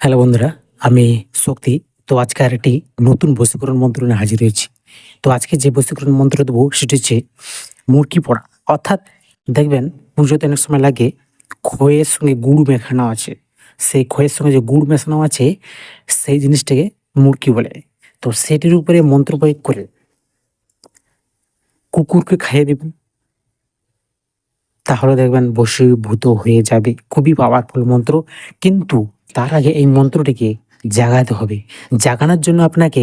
Hello বন্ধুরা, আমি শক্তি। তো আজকে আর একটি নতুন বশীকরণ মন্ত্র নিয়ে হাজির হয়েছি। তো আজকে যে বশীকরণ মন্ত্র দেবো, সেটি হচ্ছে মুরকি পড়া। অর্থাৎ দেখবেন, পুজোতে অনেক সময় লাগে, খয়ের সঙ্গে গুড় মেখানো আছে। সেই খয়ের সঙ্গে যে গুড় মেশানো আছে, সেই জিনিসটাকে মুরকি বলে। তো সেটির উপরে মন্ত্র প্রয়োগ করে কুকুরকে খাইয়ে দেবেন। তাহলে দেখবেন বশীভূত হয়ে যাবে। খুবই পাওয়ারফুল মন্ত্র। কিন্তু তার আগে এই মন্ত্রটিকে জাগাতে হবে। জাগানোর জন্য আপনাকে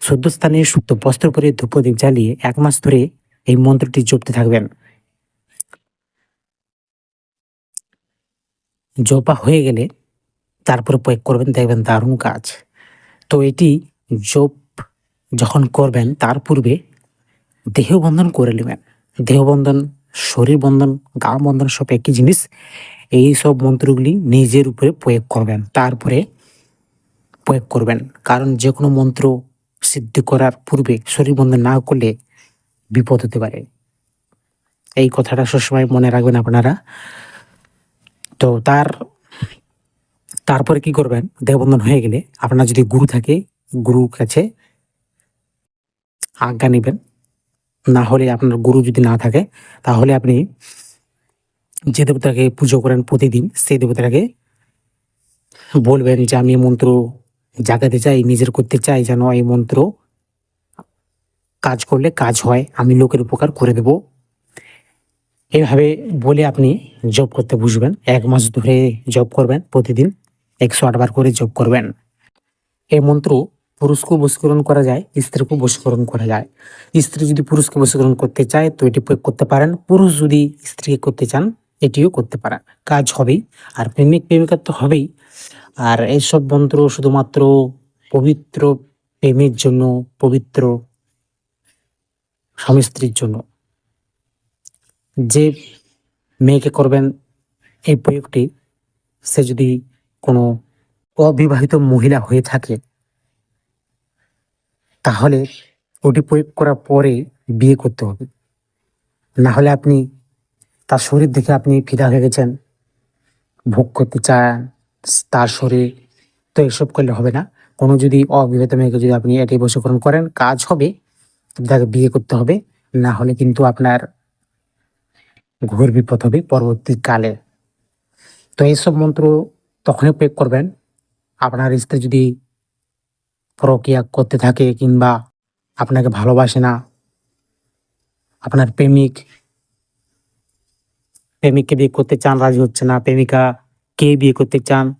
সদ্যস্থানে সুপ্ত বস্ত্র পরে ধূপদীপ জ্বালিয়ে এক মাস ধরে এই মন্ত্রটি জপতে থাকবেন। জপা হয়ে গেলে তারপরে প্রয়োগ করবেন, দেখবেন দারুণ কাজ। তো এটি জপ যখন করবেন, তার পূর্বে দেহবন্ধন করে নেবেন। দেহবন্ধন শরীর বন্ধন, গা বন্ধন সব একই জিনিস। এই সব মন্ত্রগুলি নিজের উপরে প্রয়োগ করবেন, তারপরে প্রয়োগ করবেন। কারণ যে কোনো মন্ত্র সিদ্ধি করার পূর্বে শরীর বন্ধন না করলে বিপদ হতে পারে। এই কথাটা সবসময় মনে রাখবেন আপনারা। তো তার, তারপরে কি করবেন? দেহবন্ধন হয়ে গেলে আপনার যদি গুরু থাকে, গুরুর কাছে আজ্ঞা নেবেন। না হলে আপনার গুরু যদি না থাকে, তাহলে আপনি যে দেবতাকে পুজো করেন প্রতিদিন, সেই দেবতাকে বলবেন যে, আমি মন্ত্র জাগাতে চাই, নিজের করতে চাই, যেন এই মন্ত্র কাজ করলে কাজ হয়, আমি লোকের উপকার করে দেব। এইভাবে বলে আপনি জব করতে বুঝবেন এক মাস ধরে জব করবেন প্রতিদিন। একশো আটবার করে জব করবেন। এই মন্ত্র পুরুষকেও বশীকরণ করা যায়, স্ত্রীকেও বশীকরণ করা যায়। স্ত্রী যদি পুরুষকে বশীকরণ করতে চায়, তো এটি প্রয়োগ করতে পারেন। পুরুষ যদি স্ত্রীকে করতে চান, এটিও করতে পারেন। কাজ হবেই, আর প্রেমিক, প্রেমিকার তো হবেই। আর এইসব মন্ত্র শুধুমাত্র পবিত্র প্রেমের জন্য, পবিত্র স্বামী স্ত্রীর জন্য। যে মেয়েকে করবেন এই প্রয়োগটি, সে যদি কোনো অবিবাহিত মহিলা হয়ে থাকে তাহলে ওটি প্রয়োগ করার পরে বিয়ে করতে হবে। না হলে আপনি তার শরীর দেখে আপনি ফিদা হয়ে গেছেন, ভোগ করতে চান, তার শরীর তো এসব করলে হবে না। কোনো যদি অবিবাহিত মেয়েকে যদি আপনি এটি বশীকরণ করেন, কাজ হবে তাকে বিয়ে করতে হবে। না হলে কিন্তু আপনার ঘোর বিপদ হবে পরবর্তীকালে তো এইসব মন্ত্র তখনই প্রয়োগ করবেন। আপনার স্ত্রী যদি প্রক্রিয়া করতে থাকে কিংবা আপনাকে ভালোবাসে না। আপনার প্রেমিক, প্রেমিককে বিয়ে করতে চান, রাজি হচ্ছে না। প্রেমিকা কে বিয়ে করতে চান,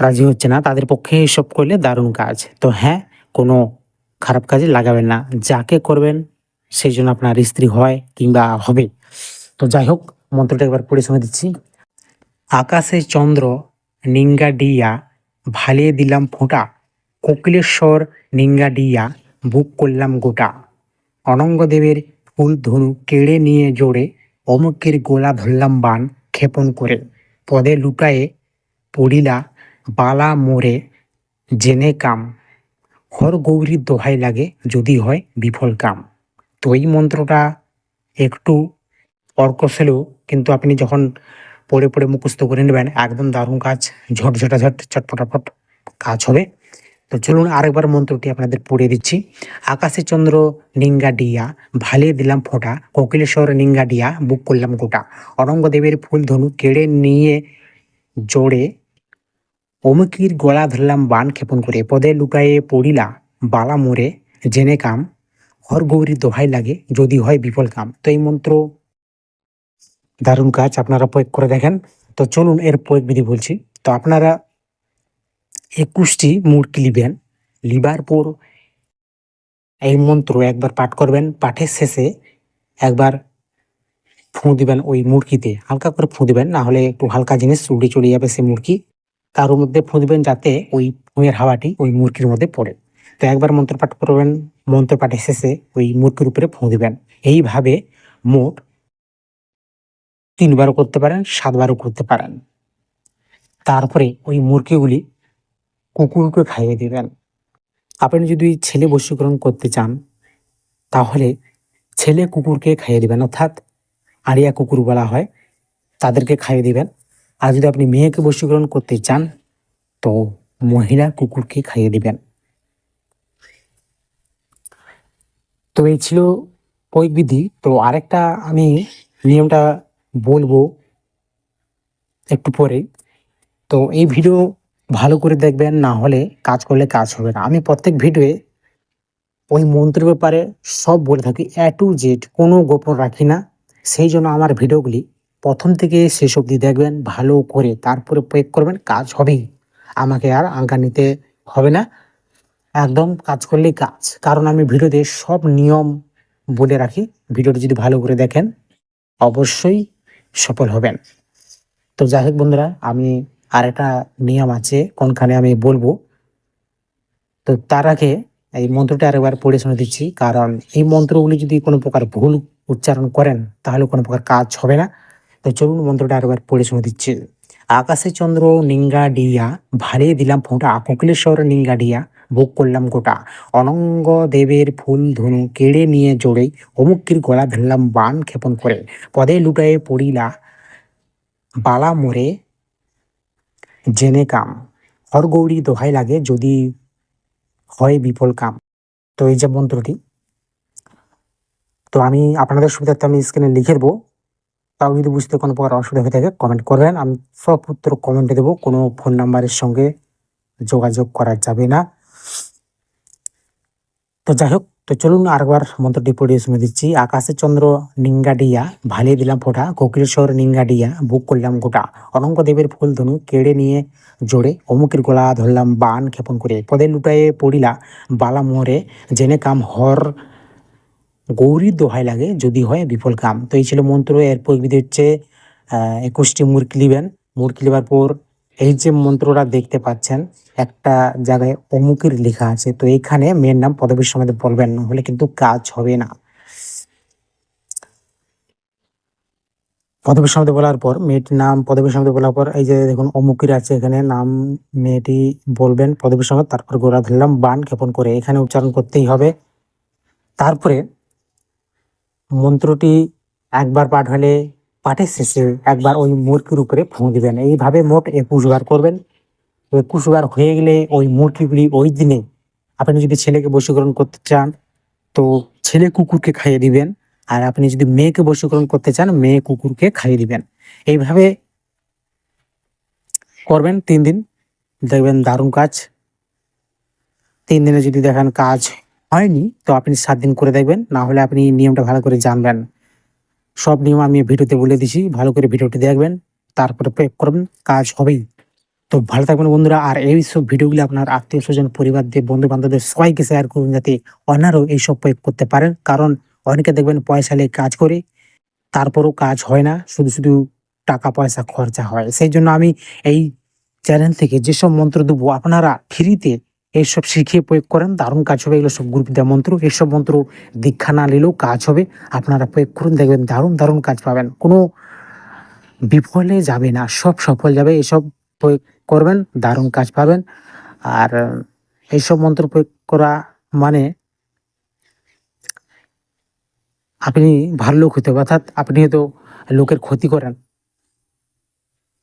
রাজি হচ্ছে না। তাদের পক্ষে এসব করলে দারুণ কাজ। তো হ্যাঁ কোনো খারাপ কাজে লাগাবেন না। যাকে করবেন, সেই জন্য আপনার স্ত্রী হয় কিংবা হবে। তো যাই হোক, মন্ত্রটা একবার পড়ে শুনে দিচ্ছি। আকাশে চন্দ্র, নিঙ্গা ডিয়া ভালিয়ে দিলাম ফোঁটা। কোকিলেশ্বর নিঙ্গা ডিয়া বুক করলাম গোটা। অনঙ্গদেবের ফুল ধনু কেড়ে নিয়ে জোরে অমুকের গোলা ধরলাম বান ক্ষেপণ করে। পদে লুকায়ে পড়িলা বালা মোরে জেনে কাম। হর গৌরীর দোহাই লাগে যদি হয় বিফল কাম। তো এই মন্ত্রটা একটু অর্কশলেও কিন্তু আপনি যখন পড়ে পড়ে মুখস্থ করে নেবেন, একদম দারুণ কাজ ঝট ঝটাঝট চটপটাপট কাজ হবে। তো চলুন আরেকবার মন্ত্রটি আপনাদের পড়ে দিচ্ছি। আকাশে চন্দ্র, নিঙ্গা ডিয়া ভালিয়ে দিলাম ফোঁটা, কোকিলেশ্বর, নিঙ্গা ডিয়া, বুক করলাম গোটা। অরঙ্গদেবের ফুল ধনু কেড়ে নিয়ে জোড়ে, অমুকির গলা ধরলাম বান ক্ষেপণ করে। পদে লুকায়ে পড়িলা বালা মোরে জেনে কাম, হর গৌরী দোহাই লাগে, যদি হয় বিফল কাম। তো এই মন্ত্র দারুণ কাজ, আপনারা প্রয়োগ করে দেখেন। তো চলুন এর প্রয়োগ বিধি বলছি। তো আপনারা একুশটি মুরগি লিবেন। লিবার পর এই মন্ত্র একবার পাঠ করবেন। পাঠের শেষে একবার ফুঁ দিবেন ওই মুরগিতে হালকা করে ফুঁ দিবেন, না হলে একটু হালকা জিনিস উড়ে চলে যাবে সেই মুরগি তার মধ্যে ফুঁ দিবেন যাতে ওই ফুঁয়ের হাওয়াটি ওই মুরগির মধ্যে পড়ে। তো একবার মন্ত্র পাঠ করবেন, মন্ত্র পাঠের শেষে ওই মুরগির উপরে ফুঁ দিবেন। এইভাবে মোট তিনবারও করতে পারেন, সাতবারও করতে পারেন। তারপরে ওই মুরগিগুলি কুকুরকে খাইয়ে দিবেন। আপনি যদি ছেলে বশীকরণ করতে চান, তাহলে ছেলে কুকুরকে খাইয়ে দিবেন, অর্থাৎ আড়িয়া কুকুর বলা হয়, তাদেরকে খাইয়ে দিবেন। আর যদি আপনি মেয়েকে বশীকরণ করতে চান, তো মহিলা কুকুরকে খাইয়ে দিবেন। তো এই ছিল বিধি তো আরেকটা আমি নিয়মটা বলব একটু পরে তো এই ভিডিও ভালো করে দেখবেন, না হলে কাজ করলে কাজ হবে না। আমি প্রত্যেক ভিডিওয়ে ওই মন্ত্রের ব্যাপারে সব বলে থাকি এ টু জেড কোনো গোপন রাখি না। সেই জন্য আমার ভিডিওগুলি প্রথম থেকে শেষ অবধি দেখবেন, ভালো করে তারপরে প্রয়োগ করবেন, কাজ হবেই। আমাকে আর আঙ্কা নিতে হবে না। একদম কাজ করলেই কাজ। কারণ আমি ভিডিওতে সব নিয়ম বলে রাখি। ভিডিওটি যদি ভালো করে দেখেন, অবশ্যই সফল হবেন। তো যাই হোক বন্ধুরা, আমি আর একটা নিয়ম আছে, কোনখানে আমি বলব। তো তার আগে এই মন্ত্রটা আরেকবার পড়ে শুনে দিচ্ছি, কারণ এই মন্ত্রগুলি যদি কোনো প্রকার ভুল উচ্চারণ করেন, তাহলে কোনো প্রকার কাজ হবে না। তো চলুন মন্ত্রটা আরেকবার পড়ে শুনে দিচ্ছি। আকাশে চন্দ্র নিঙ্গা ডিয়া ভালিয়ে দিলাম ফোঁটা, কোকিলেশ্বর নিঙ্গা ডিয়া, ভোগ করলাম গোটা। অনঙ্গ দেবের ফুল ধনু কেড়ে নিয়ে জোড়ে অমুক্তির গলা ধরলাম বান ক্ষেপণ করে। পদে লুটায়ে পড়িলা বালা মোরে জেনে কাম। হরগৌরী দোহাই লাগে যদি হয় বিফল কাম। তো এই যে মন্ত্রটি, তো আমি আপনাদের সুবিধার্থে আমি স্ক্রিনে লিখে দেবো। তাও যদি বুঝতে কোনো প্রকার অসুবিধা হয়ে থাকে কমেন্ট করবেন। আমি সব উত্তর কমেন্টে দেবো, কোনো ফোন নাম্বারের সঙ্গে যোগাযোগ করা যাবে না। তো যাই হোক তো চলুন আরেকবার মন্ত্রটি পড়িয়ে শুনে দিচ্ছি। আকাশে চন্দ্র নিঙ্গাডিয়া, ভালিয়ে দিলাম ফোঁটা কোকিলেশ্বর নিঙ্গাডিয়া, বুক করলাম গোটা। অনঙ্ক দেবের ফুল ধনু কেড়ে নিয়ে জোড়ে, অমুকের গলা ধরলাম বান ক্ষেপণ করে। পদে লুটায়ে পড়িলা বালা মোহরে জেনে কাম হর গৌরীর দোহাই লাগে, যদি হয় বিফল কাম। তো এই ছিল মন্ত্র এর প্রবিধি হচ্ছে একুশটি মুরগি লিবেন। মুরগি লিবার পর এই যে মন্ত্রটা দেখতে পাচ্ছেন, একটা জায়গায় অমুকের লেখা আছে, তো এখানে মেয়ের নাম পদবীর সময় বলবেন, না হলে কিন্তু কাজ হবে না। পদবীর সমিতি বলার পর, মেয়েটির নাম পদবীর সমিতি বলার পর, এই যে দেখুন অমুকের আছে এখানে, নাম মেয়েটি বলবেন পদবীর সঙ্গে তারপর গোড়া ধরলাম, বান ক্ষেপণ করে, এখানে উচ্চারণ করতেই হবে। তারপরে মন্ত্রটি একবার পাঠ হলে পাঠের শেষে একবার ওই মুরগির উপরে ফুঁ দিবেন। এইভাবে মোট একুশ বার করবেন। একুশ বার হয়ে গেলে ওই মুরগিগুলি ওই দিনে আপনি যদি ছেলেকে বশীকরণ করতে চান, তো ছেলে কুকুরকে খাইয়ে দিবেন। আর আপনি যদি মেয়েকে বশীকরণ করতে চান, মেয়ে কুকুরকে খাইয়ে দিবেন। এইভাবে করবেন তিন দিন। দেখবেন দারুণ কাজ। তিন দিনে যদি দেখেন কাজ হয়নি, তো আপনি সাত দিন করে দেখবেন। না হলে আপনি নিয়মটা ভালো করে জানবেন। সব নিয়ম আমি ভিডিওতে বলে দিছি, ভালো করে ভিডিওটি দেখবেন, তারপরে প্রয়োগ করবেন, কাজ হবেই। তো ভালো থাকবেন বন্ধুরা, আর এই সব ভিডিওগুলি আপনার আত্মীয় স্বজন পরিবারদের বন্ধু বান্ধবদের সবাইকে শেয়ার করুন যাতে অনারও এইসব প্রয়োগ করতে পারেন। কারণ অনেকে দেখবেন পয়সা নিয়ে কাজ করে, তারপরও কাজ হয় না, শুধু শুধু টাকা পয়সা খরচা হয়। সেই জন্য আমি এই চ্যানেল থেকে যেসব মন্ত্র দেবো, আপনারা ফ্রিতে এইসব শিখিয়ে প্রয়োগ করেন, দারুণ কাজ হবে। এগুলো সব গ্রুপ দেওয়া মন্ত্র এইসব মন্ত্র দীক্ষা না নিলেও কাজ হবে। আপনারা প্রয়োগ করুন, দেখবেন দারুণ দারুণ কাজ পাবেন। কোনো বিফলে যাবে না, সব সফল যাবে। এসব প্রয়োগ করবেন, দারুণ কাজ পাবেন। আর এইসব মন্ত্র প্রয়োগ করা মানে আপনি ভালো লোক হতে অর্থাৎ আপনি হয়তো লোকের ক্ষতি করেন।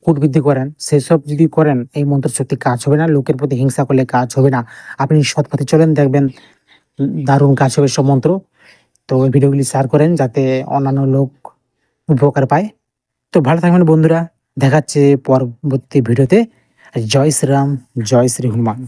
কূটবৃদ্ধি করেন, সেসব যদি করেন, এই মন্ত্র শক্তি কাজ হবে না, লোকের প্রতি হিংসা করলে কাজ হবে না। আপনি সৎ পথে চলেন, দেখবেন দারুণ কাজ হবে সব মন্ত্র। তো ওই ভিডিওগুলি শেয়ার করেন যাতে অন্যান্য লোক উপকার পায়। তো ভালো থাকবেন বন্ধুরা, দেখাচ্ছে পরবর্তী ভিডিওতে। জয় শ্রীরাম, জয় শ্রী হনুমান।